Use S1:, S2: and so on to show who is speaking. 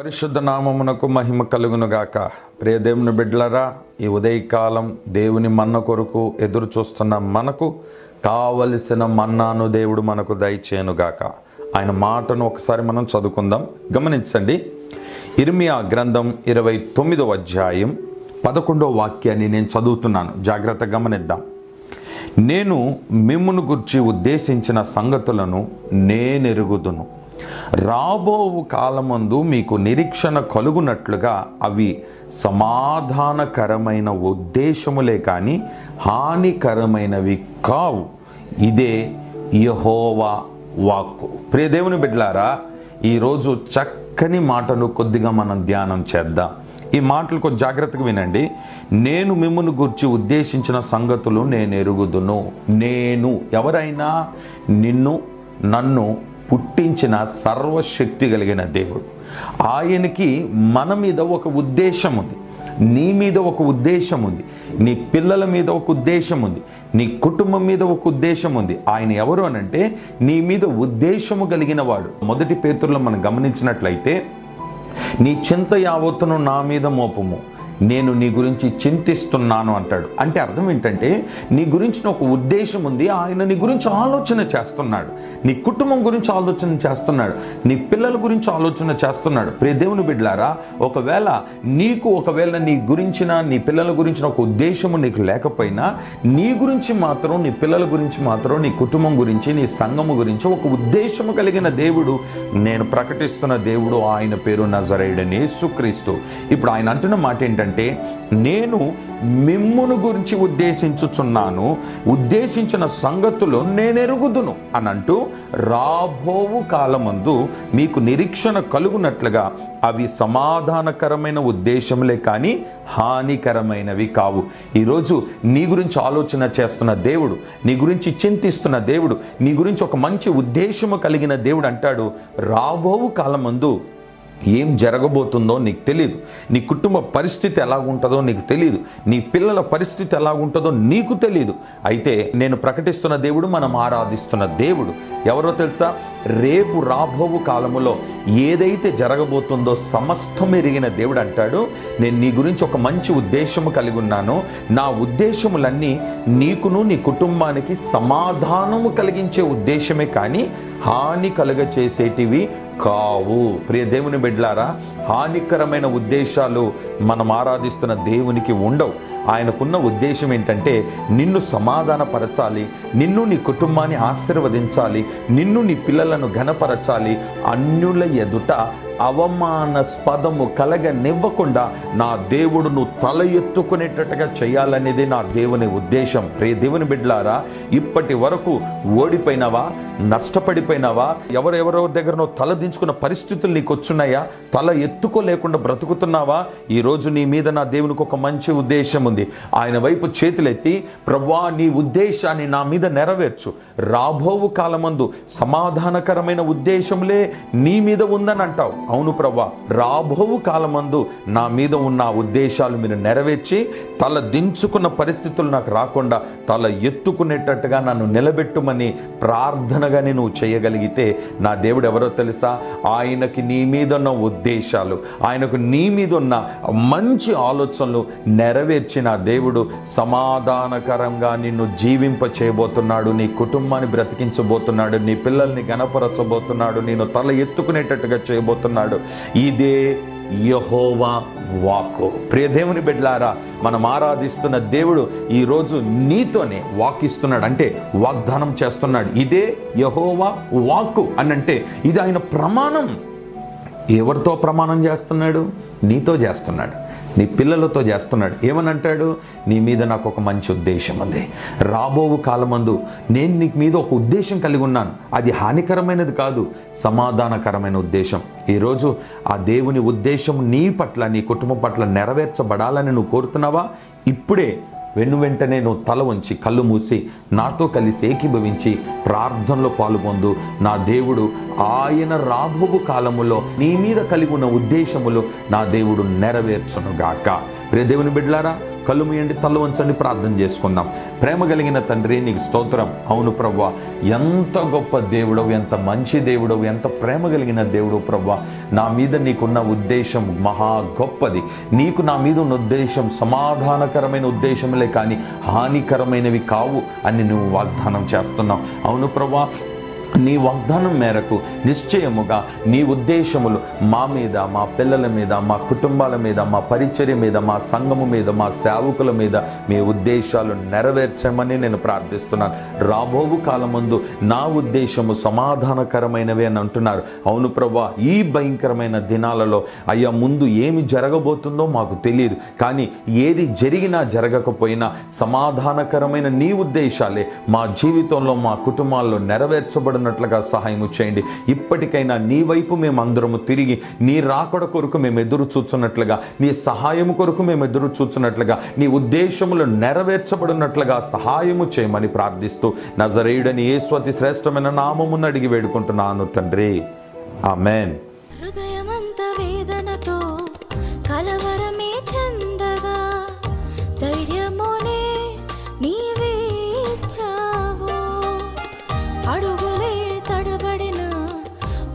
S1: పరిశుద్ధ నామమునకు మహిమ కలుగును గాక ప్రియ బిడ్డలరా ఈ ఉదయకాలం దేవుని మన్న కొరకు ఎదురు చూస్తున్న మనకు కావలసిన మన్నాను దేవుడు మనకు దయచేయనుగాక. ఆయన మాటను ఒకసారి మనం చదువుకుందాం. గమనించండి. ఇర్మియా గ్రంథం ఇరవై తొమ్మిదవ అధ్యాయం పదకొండవ వాక్యాన్ని నేను చదువుతున్నాను. జాగ్రత్త గమనిద్దాం. నేను మిమ్మును గుర్చి ఉద్దేశించిన సంగతులను నేనెరుగుదును. రాబో కాలమందు మీకు నిరీక్షణ కలుగునట్లుగా అవి సమాధానకరమైన ఉద్దేశములే కానీ హానికరమైనవి కావు. ఇదే యహోవా వాక్కు. ప్రియ దేవుని బిడ్డలారా ఈరోజు చక్కని మాటను కొద్దిగా మనం ధ్యానం చేద్దాం. ఈ మాటలు కొంచెం జాగ్రత్తగా వినండి. నేను మిమ్మల్ని గురించి ఉద్దేశించిన సంగతులు నేను ఎరుగుదును. నేను ఎవరైనా నిన్ను నన్ను పుట్టించిన సర్వశక్తి కలిగిన దేవుడు. ఆయనకి మన మీద ఒక ఉద్దేశం ఉంది. నీ మీద ఒక ఉద్దేశం ఉంది. నీ పిల్లల మీద ఒక ఉద్దేశం ఉంది. నీ కుటుంబం మీద ఒక ఉద్దేశం ఉంది. ఆయన ఎవరు అనంటే నీ మీద ఉద్దేశము కలిగిన వాడు. మొదటి పేతుల్లో మనం గమనించినట్లయితే నీ చింత యావత్తును నా మీద మోపము. నేను నీ గురించి చింతిస్తున్నాను అంటాడు. అంటే అర్థం ఏంటంటే నీ గురించిన ఒక ఉద్దేశం ఉంది ఆయన నీ గురించి ఆలోచన చేస్తున్నాడు. నీ కుటుంబం గురించి ఆలోచన చేస్తున్నాడు నీ పిల్లల గురించి ఆలోచన చేస్తున్నాడు. ప్రియ దేవుని బిడ్డలారా ఒకవేళ నీకు ఒకవేళ నీ గురించిన నీ పిల్లల గురించిన ఒక ఉద్దేశము నీకు లేకపోయినా నీ గురించి మాత్రం నీ పిల్లల గురించి మాత్రం నీ కుటుంబం గురించి నీ సంఘము గురించి ఒక ఉద్దేశము కలిగిన దేవుడు నేను ప్రకటిస్తున్న దేవుడు ఆయన పేరు నజరేయుడని యేసుక్రీస్తు. ఇప్పుడు ఆయన అంటున్న మాట ఏంటంటే నేను మిమ్మును గురించి ఉద్దేశించుచున్నాను ఉద్దేశించిన సంగతులు నేనెరుగుదును అని అంటూ రాబోవు కాలమందు మీకు నిరీక్షణ కలుగునట్లుగా అవి సమాధానకరమైన ఉద్దేశములే కానీ హానికరమైనవి కావు. ఈరోజు నీ గురించి ఆలోచన చేస్తున్న దేవుడు నీ గురించి చింతిస్తున్న దేవుడు నీ గురించి ఒక మంచి ఉద్దేశము కలిగిన దేవుడు అంటాడు రాబోవు కాలమందు ఏం జరగబోతుందో నీకు తెలియదు నీ కుటుంబ పరిస్థితి ఎలాగుంటుందో నీకు తెలియదు నీ పిల్లల పరిస్థితి ఎలాగుంటుందో నీకు తెలియదు అయితే నేను ప్రకటిస్తున్న దేవుడు మనం ఆరాధిస్తున్న దేవుడు. ఎవరో తెలుసా? రేపు రాబోవు కాలములో ఏదైతే జరగబోతుందో సమస్తం ఎరిగిన దేవుడు అంటాడు. నేను నీ గురించి ఒక మంచి ఉద్దేశము కలిగి ఉన్నాను. నా ఉద్దేశములన్నీ నీకును నీ కుటుంబానికి సమాధానము కలిగించే ఉద్దేశమే కానీ హాని కలుగ చేసేటివి కావు. ప్రియ దేవుని బిడ్లారా హానికరమైన ఉద్దేశాలు మనం ఆరాధిస్తున్న దేవునికి ఉండవు. ఆయనకున్న ఉద్దేశం ఏంటంటే నిన్ను సమాధానపరచాలి నిన్ను నీ కుటుంబాన్ని ఆశీర్వదించాలి నిన్ను నీ పిల్లలను ఘనపరచాలి అన్యుల ఎదుట అవమానస్పదము కలగనివ్వకుండా నా దేవుడును తల ఎత్తుకునేటట్టుగా చేయాలనేది నా దేవుని ఉద్దేశం. ప్రే దేవుని బిడ్లారా ఇప్పటి వరకు ఓడిపోయినావా? నష్టపడిపోయినావా? ఎవరెవరో దగ్గర నువ్వు తల దించుకున్న పరిస్థితులు నీకు వచ్చున్నాయా తల ఎత్తుకోలేకుండా బ్రతుకుతున్నావా? ఈరోజు నీ మీద నా దేవునికి ఒక మంచి ఉద్దేశం ఉంది. ఆయన వైపు చేతులెత్తి ప్రభా నీ ఉద్దేశాన్ని నా మీద నెరవేర్చు. రాబోవు కాలమందు సమాధానకరమైన ఉద్దేశములే నీ మీద ఉందని అంటావు అవును ప్రభా రాబోవు కాలమందు నా మీద ఉన్న ఉద్దేశాలు మీరు నెరవేర్చి తల దించుకున్న పరిస్థితులు నాకు రాకుండా తల ఎత్తుకునేటట్టుగా నన్ను నిలబెట్టుమని ప్రార్థనగానే నువ్వు చేయగలిగితే నా దేవుడు ఎవరో తెలుసా? ఆయనకి నీ మీద ఉన్న ఉద్దేశాలు ఆయనకు నీ మీద ఉన్న మంచి ఆలోచనలు నెరవేర్చిన దేవుడు సమాధానకరంగా నిన్ను జీవింప చేయబోతున్నాడు నీ కుటుంబాన్ని బ్రతికించబోతున్నాడు నీ పిల్లల్ని గణపరచబోతున్నాడు నేను తల ఎత్తుకునేటట్టుగా చేయబోతున్నాడు. ఇదే యహోవా వాక్కు. ప్రియ దేవుని బిడ్డలారా మనం ఆరాధిస్తున్న దేవుడు ఈరోజు నీతోనే వాకిస్తున్నాడు అంటే వాగ్దానం చేస్తున్నాడు. ఇదే యహోవా వాక్కు అని అంటే ఇది ఆయన ప్రమాణం. ఎవరితో ప్రమాణం చేస్తున్నాడు? నీతో చేస్తున్నాడు. నీ పిల్లలతో చేస్తున్నాడు. ఏమనంటాడు? నీ మీద నాకు ఒక మంచి ఉద్దేశం ఉంది. రాబోవు కాలమందు నేను నీ మీద ఒక ఉద్దేశం కలిగి ఉన్నాను. అది హానికరమైనది కాదు సమాధానకరమైన ఉద్దేశం. ఈరోజు ఆ దేవుని ఉద్దేశం నీ పట్ల నీ కుటుంబం పట్ల నెరవేర్చబడాలని నువ్వు కోరుతున్నావా? ఇప్పుడే వెను వెంటనే నువ్వు తల వంచి కళ్ళు మూసి నాతో కలిసి ఏకీభవించి ప్రార్థనలో పాల్పొందు. నా దేవుడు ఆయన రాబోబు కాలములో నీ మీద కలిగి ఉన్న ఉద్దేశములు నా దేవుడు నెరవేర్చునుగాక. ప్రియ దేవుని బిడ్డలారా కళ్ళు మూయండి తల వంచండి ప్రార్థన చేసుకుందాం. ప్రేమ కలిగిన తండ్రి నీకు స్తోత్రం. అవును ప్రవ్వ ఎంత గొప్ప దేవుడవు ఎంత మంచి దేవుడవు ఎంత ప్రేమ కలిగిన దేవుడు ప్రవ్వ నా మీద నీకున్న ఉద్దేశం మహా గొప్పది. నీకు నా మీద ఉన్న ఉద్దేశం సమాధానకరమైన ఉద్దేశములే కానీ హానికరమైనవి కావు అని నువ్వు వాగ్దానం చేస్తున్నావు. అవును ప్రభా నీ వాగ్దానం మేరకు నిశ్చయముగా నీ ఉద్దేశములు మా మీద మా పిల్లల మీద మా కుటుంబాల మీద మా పరిచర్య మీద మా సంఘము మీద మా సేవకుల మీద మీ ఉద్దేశాలు నెరవేర్చమని నేను ప్రార్థిస్తున్నాను. రాబోవు కాలమందు నా ఉద్దేశము సమాధానకరమైనవి అని అంటున్నారు. అవును ప్రభా ఈ భయంకరమైన దినాలలో అయ్యా ముందు ఏమి జరగబోతుందో మాకు తెలియదు. కానీ ఏది జరిగినా జరగకపోయినా సమాధానకరమైన నీ ఉద్దేశాలే మా జీవితంలో మా కుటుంబాల్లో నెరవేర్చబడినట్లుగా సహాయము చేయండి. ఇప్పటికైనా నీ వైపు మేము అందరము తిరిగి నీ రాకడ కొరకు మేము ఎదురు చూచున్నట్లుగా నీ సహాయము కొరకు మేము ఎదురు చూచున్నట్లుగా నీ ఉద్దేశములు నెరవేర్చబడినట్లుగా సహాయము చేయమని ప్రార్థిస్తూ నజరేయుడని యేసు శ్రేష్టమైన నామమును అడిగి వేడుకుంటున్నాను తండ్రి. ఆమెన్.